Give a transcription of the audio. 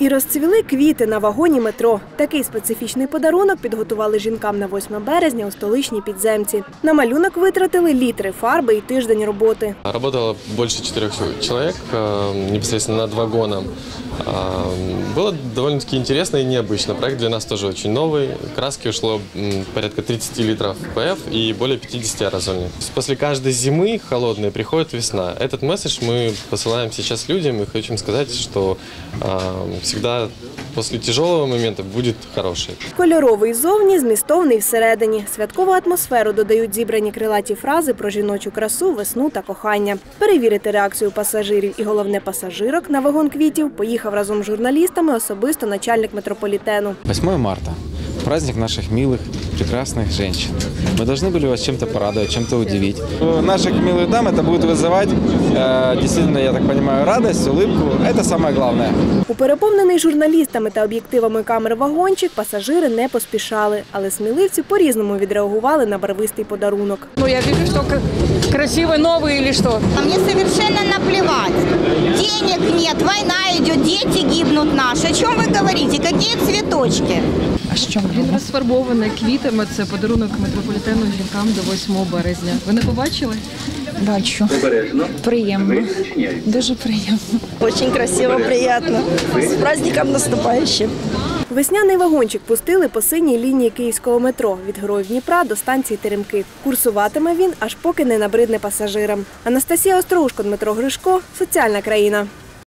І розцвіли квіти на вагоні метро. Такий специфічний подарунок підготували жінкам на 8 березня у столичній підземці. На малюнок витратили літри фарби і тиждень роботи. Работало больше четырех человек э, непосредственно над вагоном. А, Было довольно-таки интересно и необычно. Проект для нас тоже очень новый. Краски ушло м, порядка 30 литров ПФ и более 50 аэрозольных. То есть После каждой зимы холодной приходит весна. Этот месседж мы посылаем сейчас людям и хотим сказать, что а, після тяжкого моменту буде хороший. Кольоровий зовні, змістовний всередині. Святкову атмосферу додають зібрані крилаті фрази про жіночу красу, весну та кохання. Перевірити реакцію пасажирів і головне пасажирок на вагон квітів поїхав разом з журналістами особисто начальник метрополітену. 8 марта. Праздник наших милых, прекрасных женщин. Мы должны были вас чем-то порадовать, чем-то удивить. У наших милых дам это будет вызывать, э, действительно, я так понимаю, радость, улыбку. Это самое главное. У переповнений журналістами та об'єктивами камер вагончик пасажири не поспішали, але сміливці по-різному відреагували на барвистий подарунок. Ну, я вижу, что к- красивый новый или что. А мне совершенно наплевать. Денег нет, война идет, дети гибнут наши. О чем вы говорите? Какие цветочки? Він розфарбований квітами. Це подарунок метрополітену жінкам до 8 березня. Ви не побачили? Бачу. Приємно. Дуже приємно. Очень красиво, приятно. С праздником наступающим. Весняний вагончик пустили по синій лінії київського метро від героїв Дніпра до станції Теремки. Курсуватиме він аж поки не набридне пасажирам. Анастасія Остроушко, Дмитро Гришко, соціальна країна.